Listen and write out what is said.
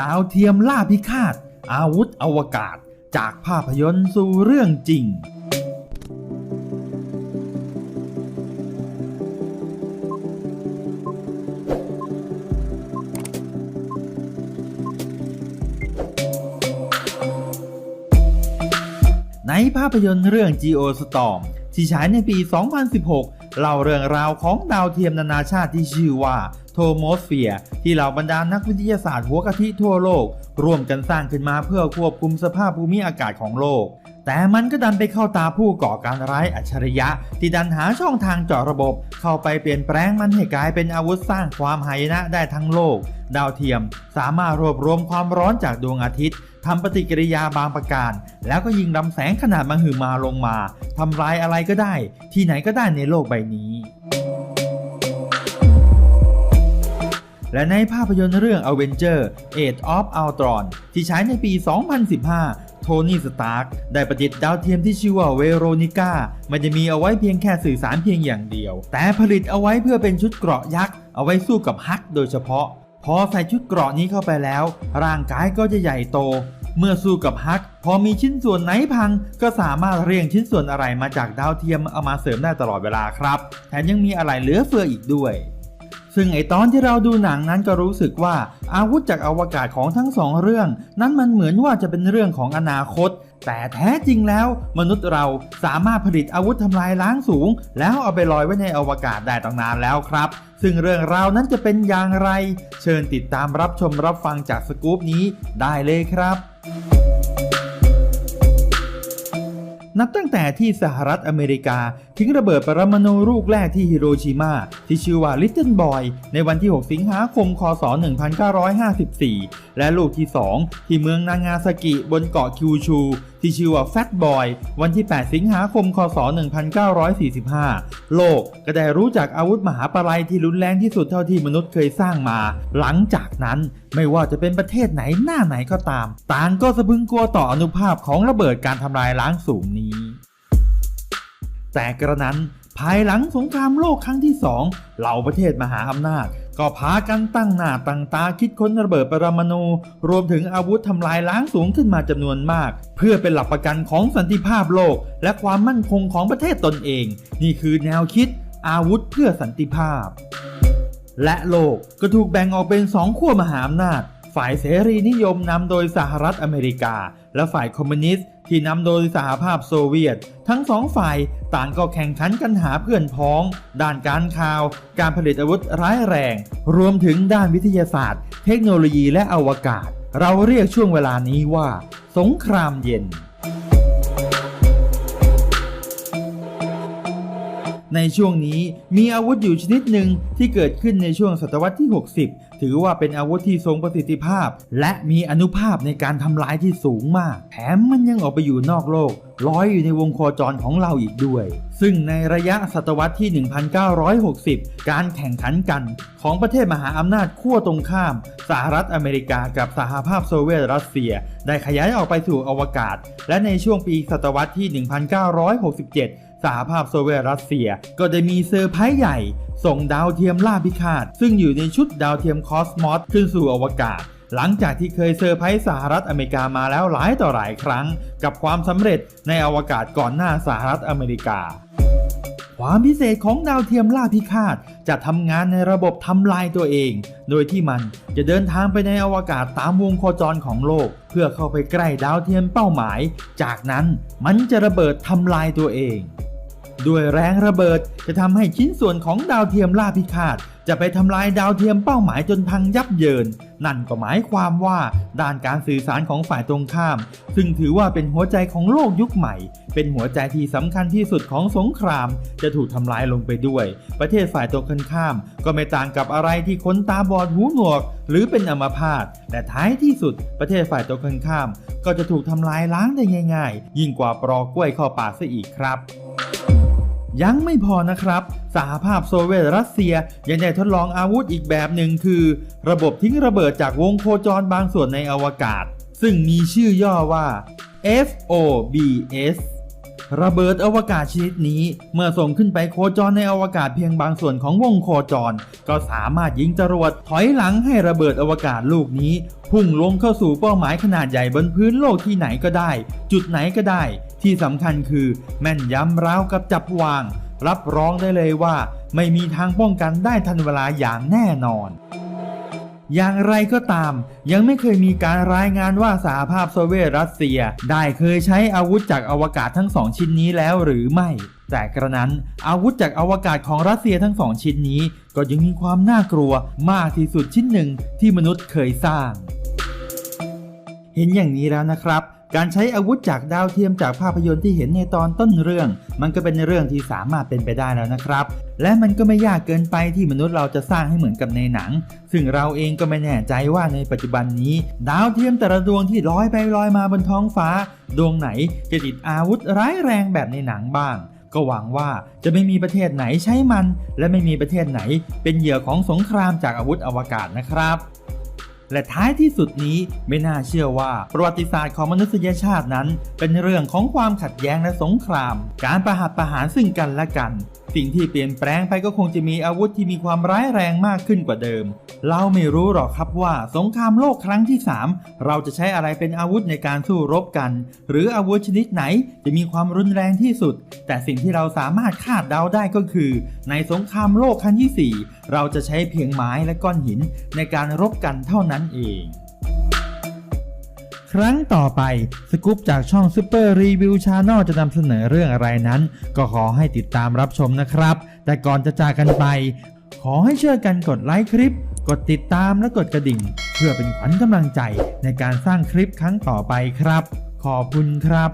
ดาวเทียมล่าพิฆาต อาวุธอวกาศจากภาพยนตร์สู่เรื่องจริง ในภาพยนตร์เรื่อง Geostorm ที่ฉายในปี 2016 เล่าเรื่องราวของดาวเทียมนานาชาติที่ชื่อว่า โทโมสเฟียร์ที่เหล่าบรรดานักวิทยาศาสตร์หัวกะทิทั่วโลก ร่วมกันสร้างขึ้นมาเพื่อควบคุมสภาพภูมิอากาศของโลก แต่มันก็ดันไปเข้าตาผู้ก่อการร้ายอัจฉริยะ ที่ดันหาช่องทางเจาะระบบ เข้าไปเปลี่ยนแปลงมันให้กลายเป็นอาวุธสร้างความหายนะได้ทั้งโลก ดาวเทียมสามารถรวบรวมความร้อนจากดวงอาทิตย์ทำปฏิกิริยาบางประการ แล้วก็ยิงลำแสงขนาดมหึมาลงมาทำลายอะไรก็ได้ ที่ไหนก็ได้ในโลกใบนี้ และในภาพยนตร์เรื่อง Avenger Age of Ultron ที่ฉายในปี 2015 โทนี่ สตาร์กได้ประดิษฐ์ดาวเทียมที่ชื่อว่าเวโรนิก้ามันจะมีเอาไว้เพียงแค่สื่อสารเพียงอย่างเดียว แต่ผลิตเอาไว้เพื่อเป็นชุดเกราะยักษ์เอาไว้สู้กับฮักโดยเฉพาะ พอใส่ชุดเกราะนี้เข้าไปแล้ว ร่างกายก็จะใหญ่โต เมื่อสู้กับฮัก พอมีชิ้นส่วนไหนพัง ก็สามารถเรียงชิ้นส่วนอะไรมาจากดาวเทียมเอามาเสริมได้ตลอดเวลาครับ แถมยังมีอะไรเหลือเฟืออีกด้วย ซึ่งไอตอนที่เราดูหนังนั้นก็รู้สึกว่าอาวุธจากอวกาศของทั้งสองเรื่อง นั้นมันเหมือนว่าจะเป็นเรื่องของอนาคต แต่แท้จริงแล้วมนุษย์เราสามารถผลิตอาวุธทำลายล้างสูง แล้วเอาไปลอยไว้ในอวกาศได้ตั้งนานแล้วครับ ซึ่งเรื่องราวนั้นจะเป็นอย่างไร เชิญติดตามรับชมรับฟังจากสกู๊ปนี้ได้เลยครับ นับตั้งแต่ที่สหรัฐอเมริกา ทิ้งระเบิดปรมาณูลูกแรกที่ฮิโรชิมาที่ชื่อว่า Little Boy ในวันที่ 6 สิงหาคม คศ 1954 และลูกที่ 2 ที่เมืองนางาซากิบนเกาะคิวชู ที่ชื่อว่า Fat Boy วันที่ 8 สิงหาคม คศ 1945 โลกก็ได้รู้จักอาวุธมหาปลัยที่รุนแรงที่สุดเท่าที่มนุษย์เคยสร้างมา หลังจากนั้น ไม่ว่าจะเป็นประเทศไหนหน้าไหนก็ตาม ต่างก็สะพึงกลัวต่ออนุภาพของระเบิดการทำลายล้างสูงนี้ แต่กระนั้นภายหลังสงครามโลกครั้งที่สองเหล่าประเทศมหาอำนาจ ก็พากันตั้งหน้าตั้งตาคิดค้นระเบิดปรมาณูรวมถึงอาวุธทำลายล้างสูงขึ้นมาจำนวนมาก เพื่อเป็นหลักประกันของสันติภาพโลก และความมั่นคงของประเทศตนเอง นี่คือแนวคิดอาวุธเพื่อสันติภาพ และโลกก็ถูกแบ่งออกเป็นสองขั้วมหาอำนาจ ฝ่ายเสรีนิยมนำโดยสหรัฐอเมริกา และฝ่ายคอมมิวนิสต์ที่นำโดยสหภาพโซเวียต ทั้งสองฝ่ายต่างก็แข่งขันกันหาเพื่อนพ้อง ด้านการข่าว การผลิตอาวุธร้ายแรง รวมถึงด้านวิทยาศาสตร์ เทคโนโลยีและอวกาศ เราเรียกช่วงเวลานี้ว่า สงครามเย็น ในช่วงนี้มีอาวุธอยู่ชนิดหนึ่งที่เกิดขึ้นในช่วงศตวรรษที่ 60 ถือว่าเป็นอาวุธที่ทรงประสิทธิภาพ และมีอนุภาพในการทำลายที่สูงมาก แถมมันยังออกไปอยู่นอกโลกลอยอยู่ในวงโคจรของเราอีกด้วย ซึ่งในระยะศตวรรษที่ 1960 การแข่งขันกันของประเทศมหาอำนาจขั้วตรงข้าม สหรัฐอเมริกากับสหภาพโซเวียตรัสเซีย ได้ขยายออกไปสู่อวกาศ และในช่วงปีศตวรรษที่ 1967 สหภาพโซเวียตรัสเซียก็ได้มีเซอร์ไพรส์ใหญ่ ส่งดาวเทียมล่าพิฆาต ซึ่งอยู่ในชุดดาวเทียมคอสมอสขึ้นสู่อวกาศ หลังจากที่เคยเซอร์ไพรส์สหรัฐอเมริกามาแล้วหลายต่อหลายครั้ง กับความสำเร็จในอวกาศก่อนหน้าสหรัฐอเมริกาความพิเศษของดาวเทียมล่าพิฆาตจะทำงานในระบบทำลายตัวเอง โดยที่มันจะเดินทางไปในอวกาศตามวงโคจรของโลก เพื่อเข้าไปใกล้ดาวเทียมเป้าหมาย จากนั้นมันจะระเบิดทำลายตัวเอง ด้วยแรงระเบิดจะทำให้ชิ้นส่วนของดาวเทียมล่าพิฆาต จะไปทำลายดาวเทียมเป้าหมายจนพังยับเยิน นั่นก็หมายความว่าด้านการสื่อสารของฝ่ายตรงข้าม ซึ่งถือว่าเป็นหัวใจของโลกยุคใหม่ เป็นหัวใจที่สำคัญที่สุดของสงคราม จะถูกทำลายลงไปด้วย ประเทศฝ่ายตรงกันข้าม ก็ไม่ต่างกับอะไรที่คนตาบอดหูหนวก หรือเป็นอัมพาตแต่ท้ายที่สุด ประเทศฝ่ายตรงกันข้าม ก็จะถูกทำลายล้างได้ง่าย ๆ ยิ่งกว่าปลอกล้วยเข้าปากซะอีกครับ ยังไม่พอนะครับ สหภาพโซเวียตรัสเซียยังได้ทดลองอาวุธอีกแบบหนึ่งคือ ระบบทิ้งระเบิดจากวงโคจรบางส่วนในอวกาศ ซึ่งมีชื่อย่อว่า FOBS ระเบิดอวกาศชนิดนี้ เมื่อส่งขึ้นไปโคจรในอวกาศเพียงบางส่วนของวงโคจร ก็สามารถยิงจรวดถอยหลังให้ระเบิดอวกาศลูกนี้ พุ่งลงเข้าสู่เป้าหมายขนาดใหญ่บนพื้นโลกที่ไหนก็ได้ จุดไหนก็ได้ ที่สำคัญคือ แม่นยำราวกับจับวาง รับรองได้เลยว่า ไม่มีทางป้องกันได้ทันเวลาอย่างแน่นอน อย่างไรก็ตาม ยังไม่เคยมีการรายงานว่าสหภาพโซเวียตรัสเซีย ได้เคยใช้อาวุธจากอวกาศทั้งสองชิ้นนี้แล้วหรือไม่ แต่กระนั้นอาวุธจากอวกาศของรัสเซียทั้งสองชิ้นนี้ ก็ยังมีความน่ากลัวมากที่สุดชิ้นหนึ่งที่มนุษย์เคยสร้าง เห็นอย่างนี้แล้วนะครับ การใช้อาวุธจากดาวเทียมจากภาพยนตร์ที่เห็นในตอนต้นเรื่อง มันก็เป็นเรื่องที่สามารถเป็นไปได้แล้วนะครับ และมันก็ไม่ยากเกินไปที่มนุษย์เราจะสร้างให้เหมือนกับในหนัง ซึ่งเราเองก็ไม่แน่ใจว่าในปัจจุบันนี้ ดาวเทียมแต่ละดวงที่ลอยไปลอยมาบนท้องฟ้า ดวงไหนจะติดอาวุธร้ายแรงแบบในหนังบ้าง ก็หวังว่าจะไม่มีประเทศไหนใช้มัน และไม่มีประเทศไหน เป็นเหยื่อของสงครามจากอาวุธอวกาศนะครับ และท้ายที่สุดนี้ไม่น่าเชื่อว่าประวัติศาสตร์ของมนุษยชาตินั้น เป็นเรื่องของความขัดแย้งและสงคราม การประหัตประหารซึ่งกันและกัน สิ่งที่เปลี่ยนแปลงไปก็คงจะมีอาวุธที่มีความร้ายแรงมากขึ้นกว่าเดิม เราไม่รู้หรอกครับว่าสงครามโลกครั้งที่ 3 เราจะใช้อะไรเป็นอาวุธในการสู้รบกัน หรืออาวุธชนิดไหนจะมีความรุนแรงที่สุด แต่สิ่งที่เราสามารถคาดเดาได้ก็คือ ในสงครามโลกครั้งที่ 4 เราจะใช้เพียงไม้และก้อนหินในการรบกันเท่านั้นเอง ครั้งต่อไปสกู๊ปจากช่องซ u เปอร์รีวิวชาแนลจะนำเสนอเรื่องอะไรนั้น ก็ขอให้ติดตามรับชมนะครับ แต่ก่อนจะจากกันไป ขอให้ช่วยกันกดไลค์คลิป กดติดตามและกดกระดิ่ง เพื่อเป็นขวัญกำลังใจในการสร้างคลิปครั้งต่อไปครับ ขอบคุณครับ